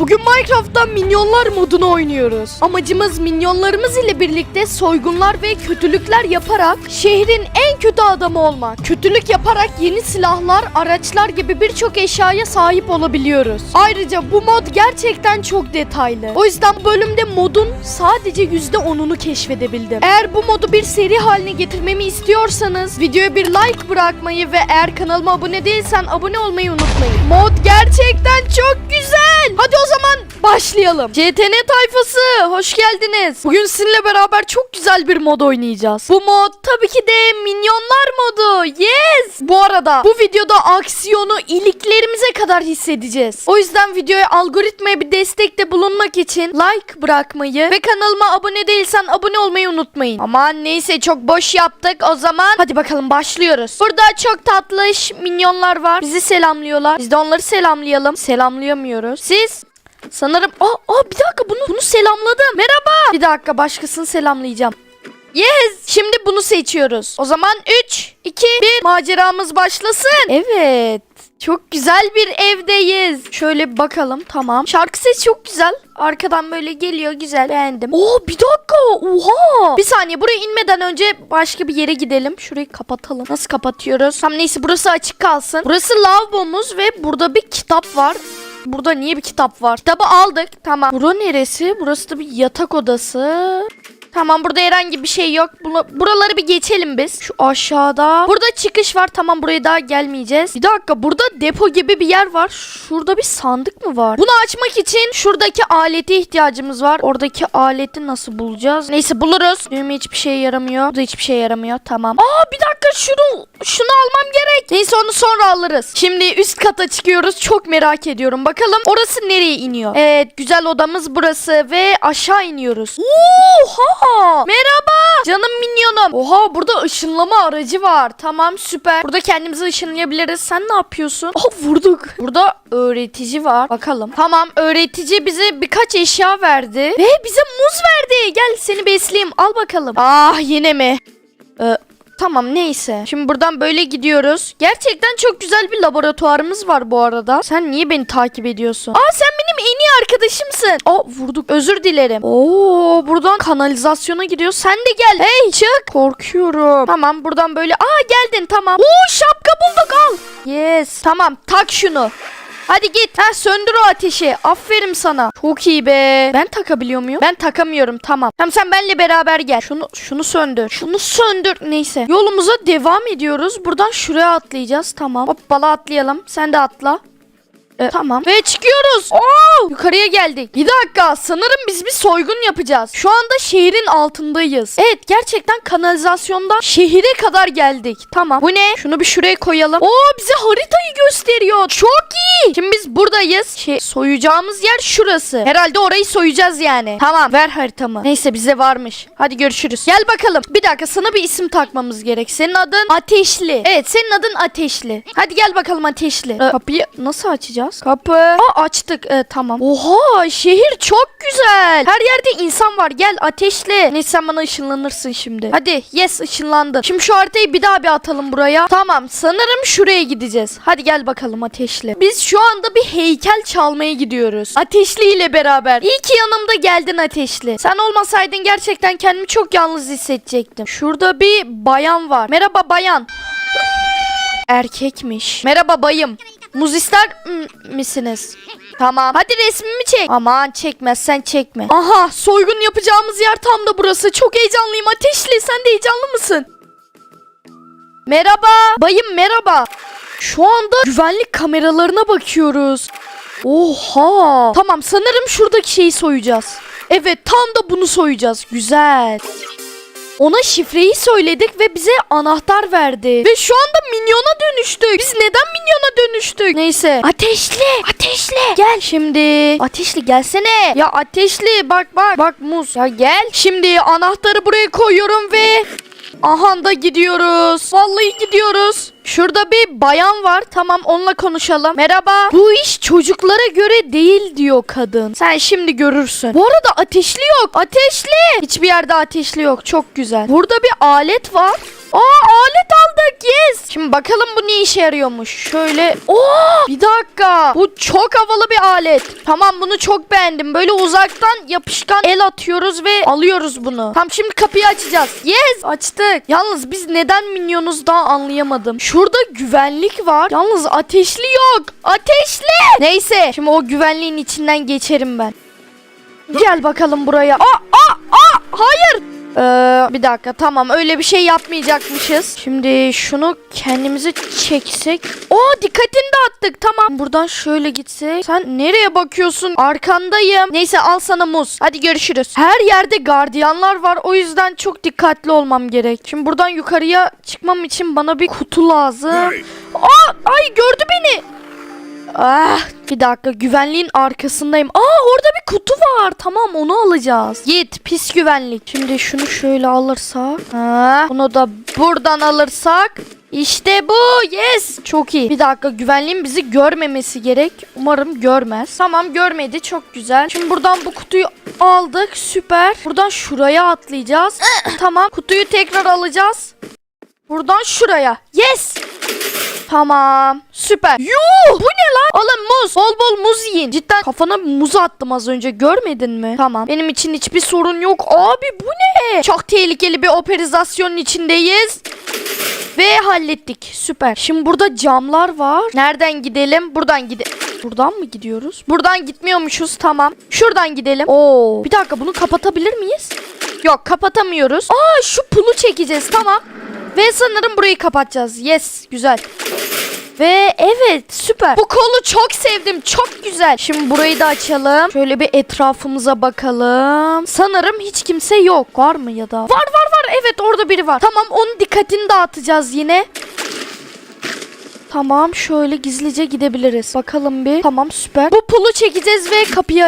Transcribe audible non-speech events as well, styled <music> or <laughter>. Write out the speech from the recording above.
Bugün Minecraft'ta minyonlar modunu oynuyoruz. Amacımız minyonlarımız ile birlikte soygunlar ve kötülükler yaparak şehrin en kötü adamı olmak. Kötülük yaparak yeni silahlar, araçlar gibi birçok eşyaya sahip olabiliyoruz. Ayrıca bu mod gerçekten çok detaylı. O yüzden bölümde modun sadece %10'unu keşfedebildim. Eğer bu modu bir seri haline getirmemi istiyorsanız videoya bir like bırakmayı ve eğer kanalıma abone değilsen abone olmayı unutmayın. Mod gerçekten çok güzel. Hadi o zaman başlayalım. CTN tayfası hoş geldiniz. Bugün sizinle beraber çok güzel bir mod oynayacağız. Bu mod tabii ki de minyonlar modu. Yes. Bu arada bu videoda aksiyonu iliklerimize kadar hissedeceğiz. O yüzden videoya algoritmaya bir destekte bulunmak için like bırakmayı ve kanalıma abone değilsen abone olmayı unutmayın. Aman neyse çok boş yaptık o zaman. Hadi bakalım başlıyoruz. Burada çok tatlış minyonlar var. Bizi selamlıyorlar. Biz de onları selamlayalım. Selamlayamıyoruz. Siz Sanırım aa, aa bir dakika bunu bunu selamladım. Merhaba. Bir dakika başkasını selamlayacağım. Yes. Şimdi bunu seçiyoruz. O zaman 3 2 1 maceramız başlasın. Evet. Çok güzel bir evdeyiz. Şöyle bakalım. Tamam. Şarkı sesi çok güzel. Arkadan böyle geliyor. Güzel. Beğendim. Oo bir dakika. Oha. Bir saniye. Buraya inmeden önce başka bir yere gidelim. Şurayı kapatalım. Nasıl kapatıyoruz? Tamam neyse burası açık kalsın. Burası lavabomuz ve burada bir kitap var. Burada niye bir kitap var? Kitabı aldık. Tamam. Bura neresi? Burası da bir yatak odası. Tamam burada herhangi bir şey yok. Buraları bir geçelim biz. Şu aşağıda. Burada çıkış var. Tamam buraya daha gelmeyeceğiz. Bir dakika burada depo gibi bir yer var. Şurada bir sandık mı var? Bunu açmak için şuradaki alete ihtiyacımız var. Oradaki aleti nasıl bulacağız? Neyse buluruz. Düğme hiçbir şeye yaramıyor. Bu hiçbir şeye yaramıyor. Tamam. Aa bir dakika şunu şunu almam gerek. Neyse onu sonra alırız. Şimdi üst kata çıkıyoruz. Çok merak ediyorum. Bakalım orası nereye iniyor? Evet güzel odamız burası ve aşağı iniyoruz. Oha! Merhaba! Canım minyonum. Oha burada ışınlama aracı var. Tamam süper. Burada kendimizi ışınlayabiliriz. Sen ne yapıyorsun? Oh vurduk. Burada öğretici var. Bakalım. Tamam öğretici bize birkaç eşya verdi. Ve bize muz verdi. Gel seni besleyeyim. Al bakalım. Ah yine mi? Ee, Tamam neyse. Şimdi buradan böyle gidiyoruz. Gerçekten çok güzel bir laboratuvarımız var bu arada. Sen niye beni takip ediyorsun? Aa sen benim en iyi arkadaşımsın. Aa vurduk. Özür dilerim. Oo buradan kanalizasyona gidiyor. Sen de gel. Hey çık. Korkuyorum. Tamam buradan böyle. Aa geldin tamam. Oo şapka bulduk al. Yes. Tamam tak şunu. Hadi git. Ha söndür o ateşi. Aferin sana. Çok iyi be. Ben takabiliyor muyum? Ben takamıyorum. Tamam. Tamam sen benle beraber gel. Şunu şunu söndür. Şunu söndür. Neyse. Yolumuza devam ediyoruz. Buradan şuraya atlayacağız. Tamam. Hoppala atlayalım. Sen de atla. Ee, tamam. Ve çıkıyoruz. Oo! Yukarıya geldik. Bir dakika. Sanırım biz bir soygun yapacağız. Şu anda şehrin altındayız. Evet gerçekten kanalizasyondan şehire kadar geldik. Tamam. Bu ne? Şunu bir şuraya koyalım. Oo bize haritayı gösteriyor. Çok iyi. Şimdi biz buradayız. Şey, soyacağımız yer şurası. Herhalde orayı soyacağız yani. Tamam. Ver haritamı. Neyse bize varmış. Hadi görüşürüz. Gel bakalım. Bir dakika sana bir isim takmamız gerek. Senin adın Ateşli. Evet senin adın Ateşli. Hadi gel bakalım Ateşli. Ee, kapıyı nasıl açacağız? Kapı. Aa açtık. Ee, tamam. Oha şehir çok güzel. Her yerde insan var. Gel Ateşli. Neyse sen bana ışınlanırsın şimdi. Hadi yes ışınlandın. Şimdi şu haritayı bir daha bir atalım buraya. Tamam sanırım şuraya gideceğiz. Hadi gel bakalım Ateşli. Biz şu anda bir heykel çalmaya gidiyoruz. Ateşli ile beraber. İyi ki yanımda geldin Ateşli. Sen olmasaydın gerçekten kendimi çok yalnız hissedecektim. Şurada bir bayan var. Merhaba bayan. Erkekmiş. Merhaba bayım. Muz ister misiniz? Tamam. Hadi resmimi çek. Aman çekmezsen çekme. Aha soygun yapacağımız yer tam da burası. Çok heyecanlıyım. Ateşli sen de heyecanlı mısın? Merhaba. Bayım merhaba. Şu anda güvenlik kameralarına bakıyoruz. Oha. Tamam sanırım şuradaki şeyi soyacağız. Evet tam da bunu soyacağız. Güzel. Ona şifreyi söyledik ve bize anahtar verdi. Ve şu anda minyona dönüştük. Biz neden minyona dönüştük? Neyse. Ateşli, ateşli. Gel şimdi. Ateşli gelsene. Ya ateşli bak bak. Bak muz. Ya gel. Şimdi anahtarı buraya koyuyorum ve Aha da gidiyoruz. Vallahi gidiyoruz. Şurada bir bayan var. Tamam onunla konuşalım. Merhaba. Bu iş çocuklara göre değil diyor kadın. Sen şimdi görürsün. Bu arada ateşli yok. Ateşli. Hiçbir yerde ateşli yok. Çok güzel. Burada bir alet var. Aa alet aldık yes. Şimdi bakalım bu ne işe yarıyormuş. Şöyle. Oo bir dakika. Bu çok havalı bir alet. Tamam bunu çok beğendim. Böyle uzaktan yapışkan el atıyoruz ve alıyoruz bunu. Tam şimdi kapıyı açacağız. Yes açtık. Yalnız biz neden minyonuz daha anlayamadım. Şurada güvenlik var. Yalnız ateşli yok. Ateşli. Neyse şimdi o güvenliğin içinden geçerim ben. Gel bakalım buraya. Aa, aa, aa, hayır. Ee, bir dakika tamam öyle bir şey yapmayacakmışız. Şimdi şunu kendimizi çeksek. Oo dikkatini dağıttık tamam. Buradan şöyle gitsek. Sen nereye bakıyorsun? Arkandayım. Neyse al sana muz. Hadi görüşürüz. Her yerde gardiyanlar var. O yüzden çok dikkatli olmam gerek. Şimdi buradan yukarıya çıkmam için bana bir kutu lazım. Aa, ay gördü beni. Ah bir dakika güvenliğin arkasındayım. Aa orada bir kutu var. Tamam onu alacağız. Git pis güvenlik. Şimdi şunu şöyle alırsak. Ha, bunu da buradan alırsak. İşte bu. Yes. Çok iyi. Bir dakika güvenliğin bizi görmemesi gerek. Umarım görmez. Tamam görmedi. Çok güzel. Şimdi buradan bu kutuyu aldık. Süper. Buradan şuraya atlayacağız. <clears throat> tamam. Kutuyu tekrar alacağız. Buradan şuraya. Yes. Tamam. Süper. Yuh! Bu ne lan? Alın muz. Bol bol muz yiyin. Cidden kafana muz attım az önce. Görmedin mi? Tamam. Benim için hiçbir sorun yok. Abi bu ne? Çok tehlikeli bir operizasyonun içindeyiz. Ve hallettik. Süper. Şimdi burada camlar var. Nereden gidelim? Buradan gidelim. Buradan mı gidiyoruz? Buradan gitmiyormuşuz. Tamam. Şuradan gidelim. Oo. Bir dakika bunu kapatabilir miyiz? Yok kapatamıyoruz. Aa şu pulu çekeceğiz. Tamam. Ve sanırım burayı kapatacağız. Yes. Güzel. Ve evet süper. Bu kolu çok sevdim. Çok güzel. Şimdi burayı da açalım. Şöyle bir etrafımıza bakalım. Sanırım hiç kimse yok. Var mı ya da? Var var var. Evet orada biri var. Tamam onun dikkatini dağıtacağız yine. Tamam şöyle gizlice gidebiliriz. Bakalım bir. Tamam süper. Bu pulu çekeceğiz ve kapıyı